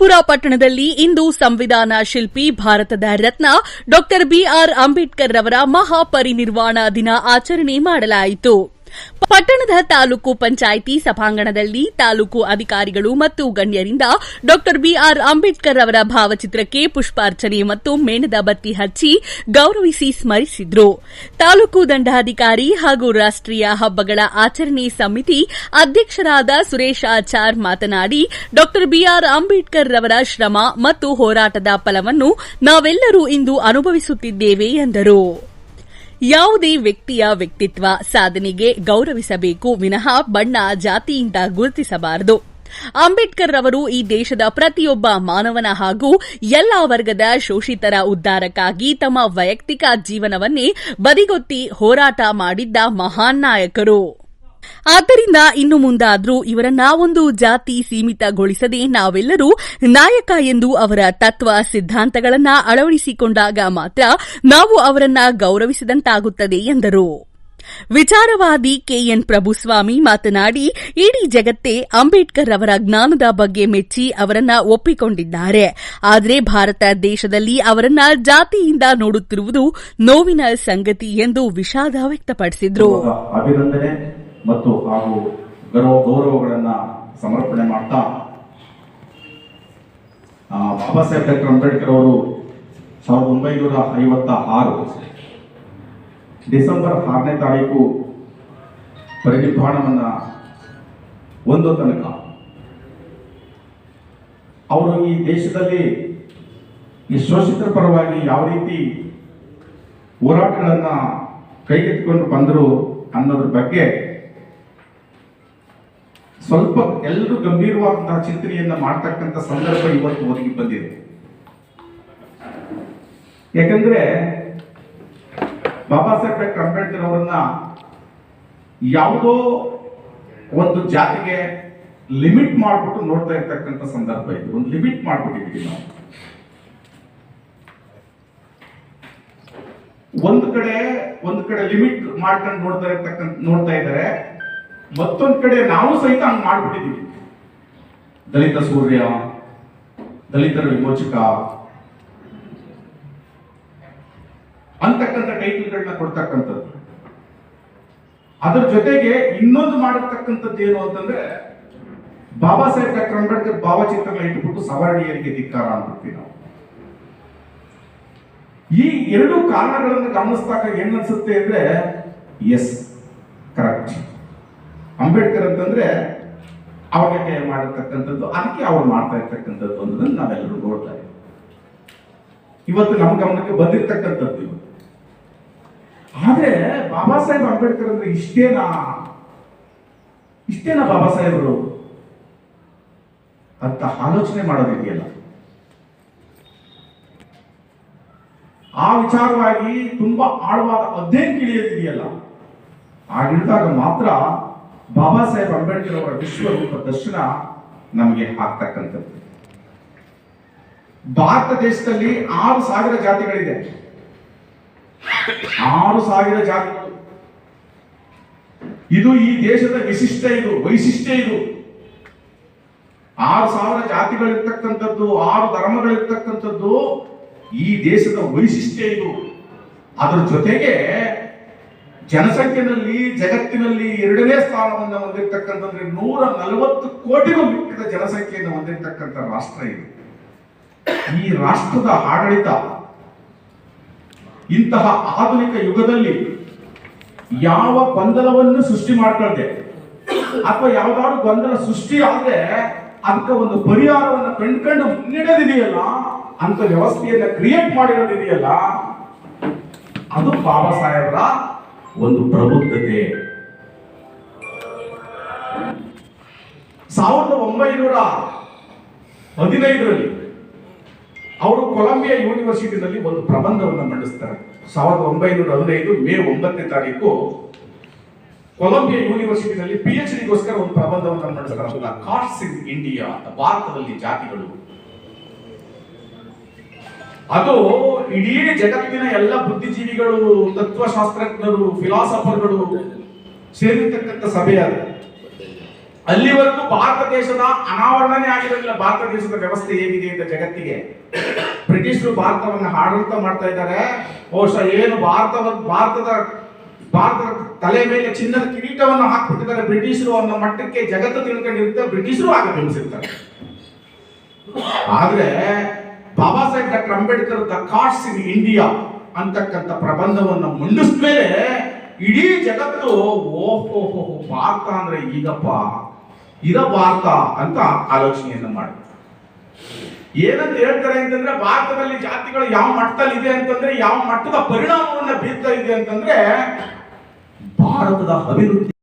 ವಿಜಯಪುರ ಪಟ್ಟಣದಲ್ಲಿ ಇಂದು ಸಂವಿಧಾನ ಶಿಲ್ಪಿ ಭಾರತದ ರತ್ನ ಡಾ ಬಿಆರ್ ಅಂಬೇಡ್ಕರ್ ರವರ ಮಹಾಪರಿನಿರ್ವಾಣ ದಿನ ಆಚರಣೆ ಮಾಡಲಾಯಿತು. ಪಟ್ಟಣದ ತಾಲೂಕು ಪಂಚಾಯಿತಿ ಸಭಾಂಗಣದಲ್ಲಿ ತಾಲೂಕು ಅಧಿಕಾರಿಗಳು ಮತ್ತು ಗಣ್ಯರಿಂದ ಡಾ ಬಿಆರ್ ಅಂಬೇಡ್ಕರ್ ಅವರ ಭಾವಚಿತ್ರಕ್ಕೆ ಪುಷ್ಪಾರ್ಚನೆ ಮತ್ತು ಮೇಣದ ಬತ್ತಿ ಹಚ್ಚಿ ಗೌರವಿಸಿ ಸ್ಮರಿಸಿದ್ರು. ತಾಲೂಕು ದಂಡಾಧಿಕಾರಿ ಹಾಗೂ ರಾಷ್ಟೀಯ ಹಬ್ಬಗಳ ಆಚರಣೆ ಸಮಿತಿ ಅಧ್ಯಕ್ಷರಾದ ಸುರೇಶ್ ಆಚಾರ್ ಮಾತನಾಡಿ ಡಾ ಬಿಆರ್ ಅಂಬೇಡ್ಕರ್ ರವರ ಶ್ರಮ ಮತ್ತು ಹೋರಾಟದ ಫಲವನ್ನು ನಾವೆಲ್ಲರೂ ಇಂದು ಅನುಭವಿಸುತ್ತಿದ್ದೇವೆ ಎಂದರು. ಯಾವುದೇ ವ್ಯಕ್ತಿಯ ವ್ಯಕ್ತಿತ್ವ ಸಾಧನೆಗೆ ಗೌರವಿಸಬೇಕು ವಿನಃ ಬಣ್ಣ ಜಾತಿಯಿಂದ ಗುರುತಿಸಬಾರದು. ಅಂಬೇಡ್ಕರ್ ಅವರು ಈ ದೇಶದ ಪ್ರತಿಯೊಬ್ಬ ಮಾನವನ ಹಾಗೂ ಎಲ್ಲ ವರ್ಗದ ಶೋಷಿತರ ಉದ್ದಾರಕ್ಕಾಗಿ ತಮ್ಮ ವೈಯಕ್ತಿಕ ಜೀವನವನ್ನೇ ಬದಿಗೊತ್ತಿ ಹೋರಾಟ ಮಾಡಿದ್ದ ಮಹಾನ್ ನಾಯಕರು. ಆದ್ದರಿಂದ ಇನ್ನು ಮುಂದಾದರೂ ಇವರನ್ನ ಒಂದು ಜಾತಿ ಸೀಮಿತಗೊಳಿಸದೆ ನಾವೆಲ್ಲರೂ ನಾಯಕ ಎಂದು ಅವರ ತತ್ವ ಸಿದ್ಧಾಂತಗಳನ್ನ ಅಳವಡಿಸಿಕೊಂಡಾಗ ಮಾತ್ರ ನಾವು ಅವರನ್ನ ಗೌರವಿಸಿದಂತಾಗುತ್ತದೆ ಎಂದರು. ವಿಚಾರವಾದಿ ಕೆಎನ್ ಪ್ರಭುಸ್ವಾಮಿ ಮಾತನಾಡಿ, ಇಡೀ ಜಗತ್ತೇ ಅಂಬೇಡ್ಕರ್ ಅವರ ಜ್ಞಾನದ ಬಗ್ಗೆ ಮೆಚ್ಚಿ ಅವರನ್ನ ಒಪ್ಪಿಕೊಂಡಿದ್ದಾರೆ. ಆದರೆ ಭಾರತ ದೇಶದಲ್ಲಿ ಅವರನ್ನ ಜಾತಿಯಿಂದ ನೋಡುತ್ತಿರುವುದು ನೋವಿನ ಸಂಗತಿ ಎಂದು ವಿಷಾದ ವ್ಯಕ್ತಪಡಿಸಿದರು. ಮತ್ತು ಹಾಗೂ ಗೌರವ, ಗೌರವಗಳನ್ನು ಸಮರ್ಪಣೆ ಮಾಡ್ತಾ ಬಾಬಾ ಸಾಹೇಬ್ ಡಾಕ್ಟರ್ ಅಂಬೇಡ್ಕರ್ ಅವರು ಸಾವಿರದ ಒಂಬೈನೂರ ಐವತ್ತ ಆರು ಡಿಸೆಂಬರ್ ಆರನೇ ತಾರೀಕು ಪರಿನಿರ್ವಾಣವನ್ನು ಒಂದು ತನಕ. ಅವರು ಈ ದೇಶದಲ್ಲಿ ಈ ಶೋಷಿತರ ಪರವಾಗಿ ಯಾವ ರೀತಿ ಹೋರಾಟಗಳನ್ನು ಕೈಗೆತ್ತಿಕೊಂಡು ಬಂದರು ಅನ್ನೋದ್ರ ಬಗ್ಗೆ ಸ್ವಲ್ಪ ಎಲ್ಲರೂ ಗಂಭೀರವಾದಂತಹ ಚಿಂತನೆಯನ್ನ ಮಾಡ್ತಕ್ಕಂಥ ಸಂದರ್ಭ ಇವತ್ತು ಒದಗಿ ಬಂದಿದೆ. ಯಾಕಂದ್ರೆ ಬಾಬಾ ಸಾಹೇಬ್ ಅಂಬೇಡ್ಕರ್ ಅವರನ್ನ ಯಾವುದೋ ಒಂದು ಜಾತಿಗೆ ಲಿಮಿಟ್ ಮಾಡ್ಬಿಟ್ಟು ನೋಡ್ತಾ ಇರ್ತಕ್ಕಂಥ ಸಂದರ್ಭ ಇದು. ಒಂದು ಲಿಮಿಟ್ ಮಾಡ್ಬಿಟ್ಟಿದ್ದೀವಿ ನಾವು. ಒಂದು ಕಡೆ ಒಂದು ಕಡೆ ಲಿಮಿಟ್ ಮಾಡ್ಕೊಂಡು ನೋಡ್ತಾ ಇರ್ತಕ್ಕಂಥ, ನೋಡ್ತಾ ಇದ್ದಾರೆ. ಮತ್ತೊಂದ್ ಕಡೆ ನಾವು ಸಹಿತ ಹಂಗ್ ಮಾಡ್ಬಿಟ್ಟಿದೀವಿ ದಲಿತ ಸೂರ್ಯ, ದಲಿತರ ವಿಮೋಚಕ ಅಂತಕ್ಕಂಥ ಟೈಟಲ್ಗಳನ್ನ ಕೊಡ್ತಕ್ಕಂಥದ್ದು. ಅದ್ರ ಜೊತೆಗೆ ಇನ್ನೊಂದು ಮಾಡತಕ್ಕಂಥದ್ದು ಏನು ಅಂತಂದ್ರೆ, ಬಾಬಾ ಸಾಹೇಬ್ ಡಾಕ್ಟರ್ ಅಂಬೇಡ್ಕರ್ ಭಾವಚಿತ್ರಗಳನ್ನ ಇಟ್ಬಿಟ್ಟು ಸವರ್ಣೀಯರಿಗೆ ಧಿಕ್ಕಾರ ಅಂದ್ಬಿಡ್ತೀವಿ ನಾವು. ಈ ಎರಡು ಕಾರಣಗಳನ್ನು ಗಮನಿಸಿದಾಗ ಏನನ್ಸುತ್ತೆ ಅಂದ್ರೆ ಎಸ್ ಕರೆಕ್ಟ್ ಅಂಬೇಡ್ಕರ್ ಅಂತಂದ್ರೆ ಅವ್ರಿಗೆ ಮಾಡಿರ್ತಕ್ಕಂಥದ್ದು, ಅದಕ್ಕೆ ಅವ್ರು ಮಾಡ್ತಾ ಇರ್ತಕ್ಕಂಥದ್ದು ಅನ್ನೋದನ್ನ ನಾವೆಲ್ಲರೂ ನೋಡ್ತಾ ಇದ್ದೀವಿ. ಇವತ್ತು ನಮ್ಮ ಗಮನಕ್ಕೆ ಬಂದಿರ್ತಕ್ಕಂಥದ್ದು ಇವತ್ತು ಆದ್ರೆ ಬಾಬಾ ಸಾಹೇಬ್ ಅಂಬೇಡ್ಕರ್ ಅಂದ್ರೆ ಇಷ್ಟೇನಾ? ಇಷ್ಟೇನಾ ಬಾಬಾ ಸಾಹೇಬರು? ಅಂತ ಆಲೋಚನೆ ಮಾಡೋದಿದೆಯಲ್ಲ ಆ ವಿಚಾರವಾಗಿ ತುಂಬಾ ಆಳವಾದ ಅಧ್ಯಯನ ತಿಳಿಯೋದಿದೆಯಲ್ಲ. ಆಗಿಳಿದಾಗ ಮಾತ್ರ ಬಾಬಾ ಸಾಹೇಬ್ ಅಂಬೇಡ್ಕರ್ ಅವರ ವಿಶ್ವರೂಪ ದರ್ಶನ ನಮಗೆ ಆಗ್ತಕ್ಕಂಥದ್ದು. ಭಾರತ ದೇಶದಲ್ಲಿ ಆರು ಸಾವಿರ ಜಾತಿಗಳಿದೆ. ಆರು ಸಾವಿರ ಜಾತಿಗಳು ಇದು ಈ ದೇಶದ ವಿಶಿಷ್ಟ ಇದು, ವೈಶಿಷ್ಟ್ಯ ಇದು. ಆರು ಸಾವಿರ ಜಾತಿಗಳಿರ್ತಕ್ಕಂಥದ್ದು, ಆರು ಧರ್ಮಗಳಿರ್ತಕ್ಕಂಥದ್ದು ಈ ದೇಶದ ವೈಶಿಷ್ಟ್ಯ ಇದು. ಅದರ ಜೊತೆಗೆ ಜನಸಂಖ್ಯೆನಲ್ಲಿ, ಜಗತ್ತಿನಲ್ಲಿ ಎರಡನೇ ಸ್ಥಾನವನ್ನು ಹೊಂದಿರತಕ್ಕಂಥದ್ರೆ ನೂರ ನಲವತ್ತು ಕೋಟಿಗೂ ಮಿಕ್ಕಿದ ಜನಸಂಖ್ಯೆಯನ್ನು ಹೊಂದಿರತಕ್ಕಂಥ ರಾಷ್ಟ್ರ ಇದು. ಈ ರಾಷ್ಟ್ರದ ಆಡಳಿತ ಇಂತಹ ಆಧುನಿಕ ಯುಗದಲ್ಲಿ ಯಾವ ಗೊಂದಲವನ್ನು ಸೃಷ್ಟಿ ಮಾಡ್ಕೊಳ್ದೆ? ಅಥವಾ ಯಾವ್ದಾದ್ರು ಗೊಂದಲ ಸೃಷ್ಟಿ ಆದ್ರೆ ಅದಕ್ಕೆ ಒಂದು ಪರಿಹಾರವನ್ನು ಕಂಡ್ಕೊಂಡು ಮುನ್ನಡೆದಿದೆಯಲ್ಲ? ಅಂತ ವ್ಯವಸ್ಥೆಯನ್ನ ಕ್ರಿಯೇಟ್ ಮಾಡಿರೋದಿದೆಯಲ್ಲ? ಅದು ಬಾಬಾ ಸಾಹೇಬರ ಒಂದು ಪ್ರಬುದ್ಧತೆ. ಸಾವಿರದ ಒಂಬೈನೂರ ಹದಿನೈದರಲ್ಲಿ ಅವರು ಕೊಲಂಬಿಯಾ ಯೂನಿವರ್ಸಿಟಿನಲ್ಲಿ ಒಂದು ಪ್ರಬಂಧವನ್ನು ಮಂಡಿಸ್ತಾರೆ ಸಾವಿರದ ಒಂಬೈನೂರ ಹದಿನೈದು ಮೇ ಒಂಬತ್ತನೇ ತಾರೀಕು ಕೊಲಂಬಿಯಾ ಯೂನಿವರ್ಸಿಟಿನಲ್ಲಿ ಪಿ ಎಚ್ ಡಿಗೋಸ್ಕರ ಒಂದು ಪ್ರಬಂಧವನ್ನು ಮಂಡಿಸ್ತಾರೆ ಕಾಸ್ಟ್ ಇನ್ ಇಂಡಿಯಾ ಭಾರತದಲ್ಲಿ ಜಾತಿಗಳು. ಅದು ಇಡೀ ಜಗತ್ತಿನ ಎಲ್ಲ ಬುದ್ಧಿಜೀವಿಗಳು, ತತ್ವಶಾಸ್ತ್ರಜ್ಞರು ಫಿಲಾಸಫರ್ಗಳು ಸೇರಿರ್ತಕ್ಕಂಥ ಸಭೆ ಅದು. ಅಲ್ಲಿವರೆಗೂ ಭಾರತ ದೇಶದ ಅನಾವರಣನೇ ಆಗಿರಲಿಲ್ಲ. ಭಾರತ ದೇಶದ ವ್ಯವಸ್ಥೆ ಏನಿದೆ ಅಂತ ಜಗತ್ತಿಗೆ. ಬ್ರಿಟಿಷರು ಭಾರತವನ್ನು ಆಡಳಿತ ಮಾಡ್ತಾ ಇದ್ದಾರೆ. ಬಹುಶಃ ಏನು ಭಾರತ ಭಾರತದ ಭಾರತದ ತಲೆ ಮೇಲೆ ಚಿನ್ನದ ಕಿರೀಟವನ್ನು ಹಾಕ್ಬಿಟ್ಟಿದ್ದಾರೆ ಬ್ರಿಟಿಷರು ಅನ್ನೋ ಮಟ್ಟಕ್ಕೆ ಜಗತ್ತು ತಿಳ್ಕೊಂಡಿರುತ್ತೆ. ಬ್ರಿಟಿಷರು ಆಗ ಬೆಳೆಸಿರ್ತಾರೆ ಆದ್ರೆ doctor Ambedkar the caste in India ಅಂತಕ್ಕಂಥ ಪ್ರಬಂಧವನ್ನು ಮುಂಡಿಸ್ಮೇಲೆ ಇಡೀ ಜಗತ್ತು ಓಹೋ ಭಾರತ ಅಂದ್ರೆ ಈಗಪ್ಪ ಇದ ಭಾರತ ಅಂತ ಆಲೋಚನೆಯನ್ನು ಮಾಡಿ. ಏನಂತ ಹೇಳ್ತಾರೆ ಅಂತಂದ್ರೆ ಭಾರತದಲ್ಲಿ ಜಾತಿಗಳು ಯಾವ ಮಟ್ಟದಲ್ಲಿ ಇದೆ ಅಂತಂದ್ರೆ ಯಾವ ಮಟ್ಟದ ಪರಿಣಾಮವನ್ನ ಬೀರ್ತಾ ಇದೆ ಅಂತಂದ್ರೆ ಭಾರತದ ಅಭಿವೃದ್ಧಿ